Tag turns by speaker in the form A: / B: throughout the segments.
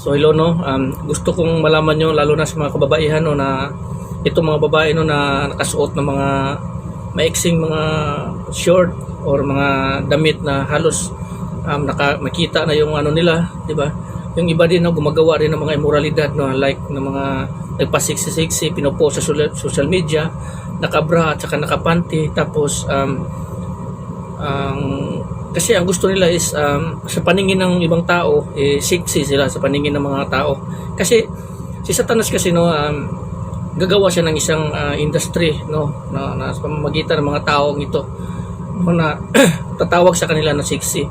A: So hello no, um, gusto kong malaman nyo lalo na sa mga kababaihan no na itong mga babae no na nakasuot ng mga maiksing mga short or mga damit na halos um, naka, makita na yung ano nila, di ba? Yung iba din no, gumagawa rin ng mga immoralidad no, like ng mga nagpasiksi-siksi, pinopost sa social, media, nakabra at saka nakapanty, tapos um, ang kasi ang gusto nila is um, sa paningin ng ibang tao eh sexy sila sa paningin ng mga tao. Kasi si Satanas kasi no um, gagawa siya ng isang uh, industry no na, na sa pamamagitan ng mga taong ito no, na tatawag sa kanila na sexy.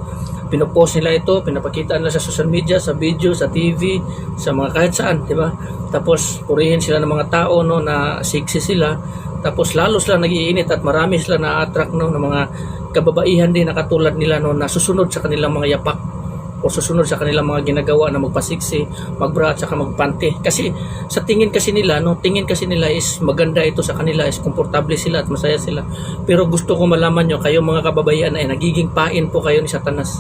A: Pinopost nila ito pinapakita nila sa social media sa video sa TV sa mga kahit saan di ba? Tapos purihin sila ng mga tao no na sexy sila. Tapos lalo sila nagiinit at marami sila na-attract no ng mga kababaihan din na katulad nila no na susunod sa kanilang mga yapak o susunod sa kanilang mga ginagawa na magpasiksi, magbra at saka magpante. Kasi sa tingin kasi nila, no, tingin kasi nila is maganda ito sa kanila, is komportable sila at masaya sila. Pero gusto ko malaman nyo, kayo mga kababaihan ay nagiging pain po kayo ni Satanas.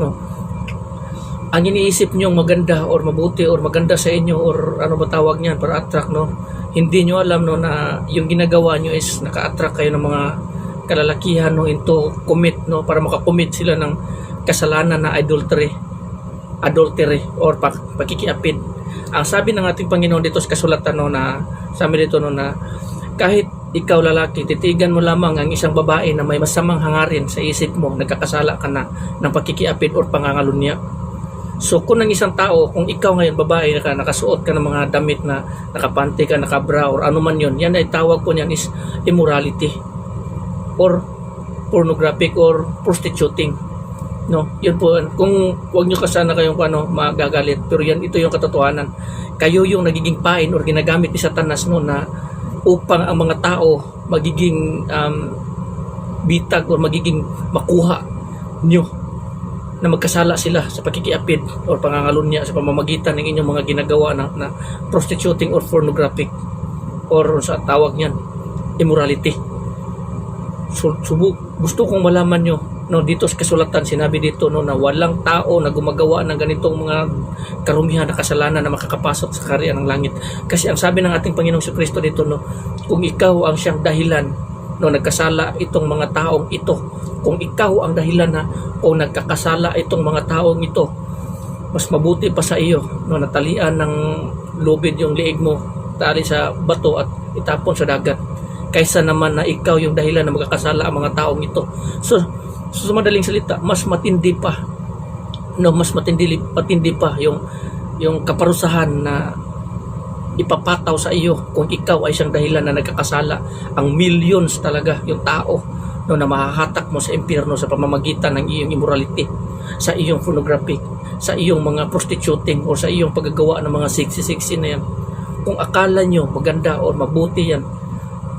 A: No? Ang iniisip nyo maganda or mabuti or maganda sa inyo or ano ba tawag niyan para attract no hindi nyo alam no na yung ginagawa nyo is naka-attract kayo ng mga kalalakihan no into commit no para makakommit sila ng kasalanan na adultery adultery or pak pakikiapid ang sabi ng ating Panginoon dito sa kasulatan no na sabi dito no na kahit ikaw lalaki titigan mo lamang ang isang babae na may masamang hangarin sa isip mo nagkakasala ka na ng pakikiapid or pangangalunya. So kung ang isang tao, kung ikaw ngayon babae ka, nakasuot ka ng mga damit na nakapanty ka, nakabra or ano man yun, yan ay tawag po niyan is immorality or pornographic or prostituting. No, yun po. Kung wag nyo kasana kayong ano, magagalit. Pero yan, ito yung katotohanan. Kayo yung nagiging pain or ginagamit ni Satanas no na upang ang mga tao magiging um, bitag or magiging makuha nyo na magkasala sila sa pakikiapid o pangangalunya sa pamamagitan ng inyong mga ginagawa na, na prostituting or pornographic or sa tawag niyan immorality subu, gusto kong malaman nyo no dito sa kasulatan sinabi dito no na walang tao na gumagawa ng ganitong mga karumihan na kasalanan na makakapasok sa kaharian ng langit. Kasi ang sabi ng ating Panginoong Kristo dito no kung ikaw ang siyang dahilan no nagkasala itong mga taong ito kung ikaw ang dahilan na o nagkakasala itong mga taong ito mas mabuti pa sa iyo no natalian ng lubid yung liig mo tali sa bato at itapon sa dagat kaysa naman na ikaw yung dahilan na magkakasala ang mga taong ito. So, so sa madaling salita mas matindi pa no mas matindi matindi pa yung yung kaparusahan na ipapataw sa iyo kung ikaw ay siyang dahilan na nagkakasala. Ang millions talaga yung tao no na mahahatak mo sa impyerno sa pamamagitan ng iyong immorality sa iyong pornographic sa iyong mga prostituting o sa iyong paggagawa ng mga sexy-sexy na yan. Kung akala nyo maganda o mabuti yan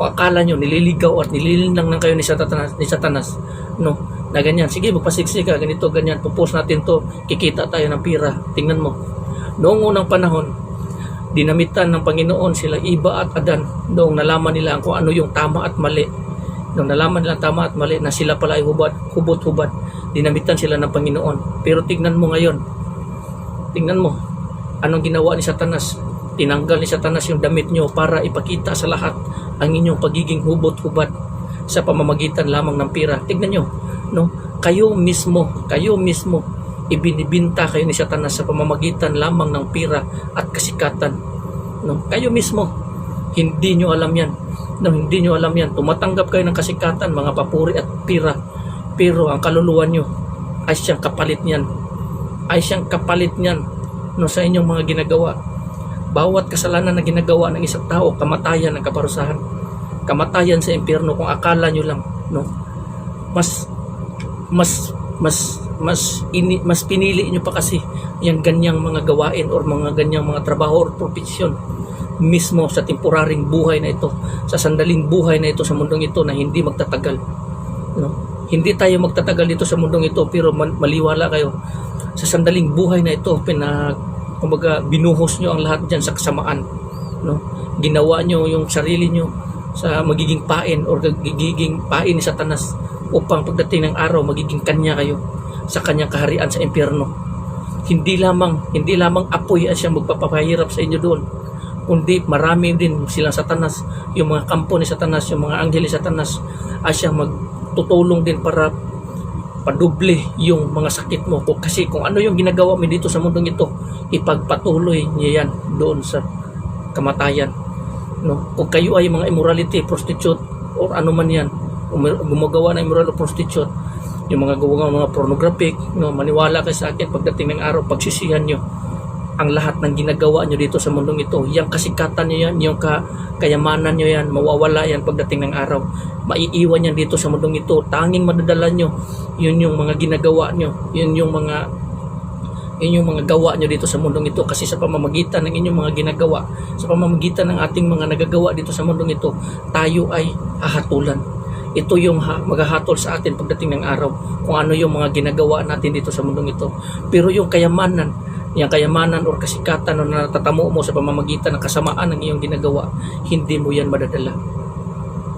A: akala nyo nililigaw at nililinang lang kayo ni Satanas, ni Satanas no? Na ganyan. Sige magpasiksi ka ganito ganyan. Pupost natin to. Kikita tayo ng pira. Tingnan mo. Noong unang panahon dinamitan ng Panginoon sila Iba at Adan noong nalaman nila kung ano yung tama at mali. Nung nalaman nila tama at mali na sila pala ay hubad, hubot-hubad dinamitan sila ng Panginoon. Pero tignan mo ngayon. Tingnan mo. Anong ginawa ni Satanas tinanggal ni Satanas yung damit nyo para ipakita sa lahat ang inyong pagiging hubot-hubad sa pamamagitan lamang ng pira tignan nyo no kayo mismo kayo mismo ibinibinta kayo ni Satanas sa pamamagitan lamang ng pira at kasikatan. No? Kayo mismo, hindi nyo alam yan. No, hindi nyo alam yan. Tumatanggap kayo ng kasikatan, mga papuri at pira. Pero ang kaluluwa nyo ay siyang kapalit niyan. Ay siyang kapalit niyan no, sa inyong mga ginagawa. Bawat kasalanan na ginagawa ng isang tao, kamatayan ang kaparusahan. Kamatayan sa impyerno kung akala nyo lang. No? Mas mas mas mas ini, mas pinili nyo pa kasi yung ganyang mga gawain or mga ganyang mga trabaho or profesyon mismo sa temporaring buhay na ito sa sandaling buhay na ito sa mundong ito na hindi magtatagal no hindi tayo magtatagal dito sa mundong ito pero maliwala kayo sa sandaling buhay na ito pinag kumbaga binuhos nyo ang lahat diyan sa kasamaan no ginawa nyo yung sarili nyo sa magiging pain or magiging pain ni Satanas upang pagdating ng araw magiging kanya kayo sa kanyang kaharian sa impyerno. hindi lamang hindi lamang apoy ang siyang magpapahirap sa inyo doon kundi marami din silang satanas yung mga kampo ni satanas yung mga anghel ni satanas ay siyang magtutulong din para padoble yung mga sakit mo. Kung- kasi kung ano yung ginagawa mo dito sa mundong ito ipagpatuloy niya yan doon sa kamatayan no? Kung kayo ay mga immorality prostitute or ano man yan gumagawa ng immoral prostitute yung mga gawa mga pornographic no? Maniwala kayo sa akin pagdating ng araw pagsisihan nyo ang lahat ng ginagawa nyo dito sa mundong ito. Yung kasikatan nyo yan yung ka, kayamanan nyo yan mawawala yan pagdating ng araw. Maiiwan yan dito sa mundong ito. Tanging madadala nyo yun yung mga ginagawa nyo. Yun yung mga yun yung mga gawa nyo dito sa mundong ito. Kasi sa pamamagitan ng inyong mga ginagawa sa pamamagitan ng ating mga nagagawa dito sa mundong ito tayo ay hahatulan ito yung ha, maghahatol sa atin pagdating ng araw. Kung ano yung mga ginagawa natin dito sa mundong ito. Pero yung kayamanan yung kayamanan or kasikatan na natatamo mo sa pamamagitan ng kasamaan ng iyong ginagawa hindi mo yan madadala.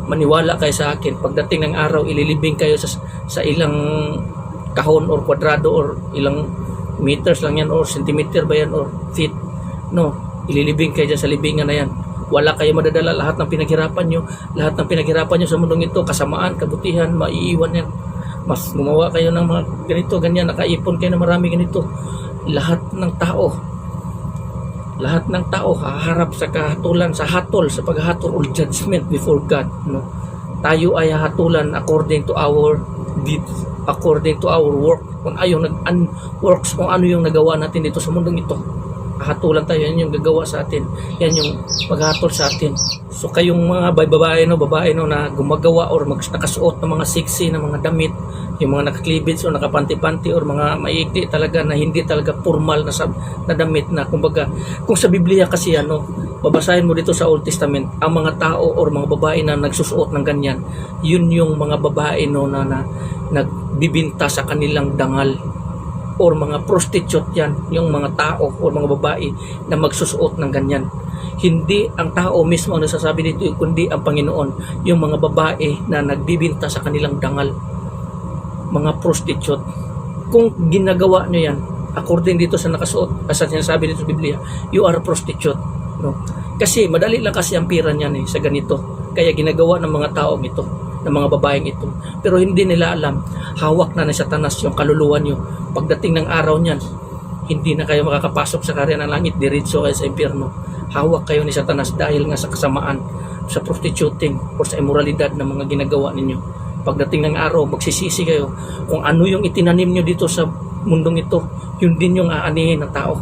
A: Maniwala kayo sa akin. Pagdating ng araw ililibing kayo sa, sa ilang kahon or kwadrado or ilang meters lang yan or centimeter ba yan or feet. No ililibing kayo sa libingan na yan. Wala kayo madadala. Lahat ng pinaghirapan nyo lahat ng pinaghirapan nyo sa mundong ito kasamaan, kabutihan, maiiwan yan mas gumawa kayo ng mga ganito, ganyan nakaipon kayo ng marami ganito. Lahat ng tao lahat ng tao haharap sa kahatulan sa hatol sa paghahatol or judgment before God no? Tayo ay hahatulan according to our deeds according to our work. Kung ayo nag works kung ano yung nagawa natin dito sa mundong ito hahatulan tayo. Yan yung gagawa sa atin. Yan yung paghatol sa atin. So kayong mga babae no babae no na gumagawa or mag nakasuot ng mga sexy na mga damit yung mga nakaklibits o nakapanti-panti or mga maikli talaga na hindi talaga formal na, sab- na damit na. Kumbaga kung sa Biblia kasi ano babasahin mo dito sa Old Testament ang mga tao or mga babae na nagsusuot ng ganyan yun yung mga babae no na, na nagbibinta sa kanilang dangal or mga prostitute yan yung mga tao or mga babae na magsusuot ng ganyan. Hindi ang tao mismo ang nasasabi dito kundi ang Panginoon yung mga babae na nagbibinta sa kanilang dangal. Mga prostitute. Kung ginagawa nyo yan according dito sa nakasuot as sinasabi dito sa Biblia you are a prostitute no? kasi madali lang kasi ang pira niyan eh, sa ganito. Kaya ginagawa ng mga taong ito ng mga babaeng ito. Pero hindi nila alam hawak na ni Satanas yung kaluluwa nyo pagdating ng araw niyan hindi na kayo makakapasok sa karya ng langit diretso kayo sa impyerno. Hawak kayo ni Satanas dahil nga sa kasamaan sa prostituting o sa immoralidad na mga ginagawa ninyo. Pagdating ng araw, magsisisi kayo kung ano yung itinanim nyo dito sa mundong ito, yun din yung aanihin ng tao.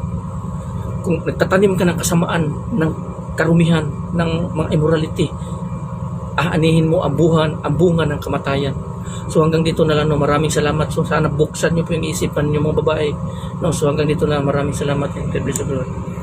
A: Kung nagtatanim ka ng kasamaan, ng karumihan, ng mga immorality, aanihin mo ang buhan, ang bunga ng kamatayan. So hanggang dito na lang, no, maraming salamat. So sana buksan nyo po yung isipan nyo mga babae. No, so hanggang dito na, maraming salamat. God bless you.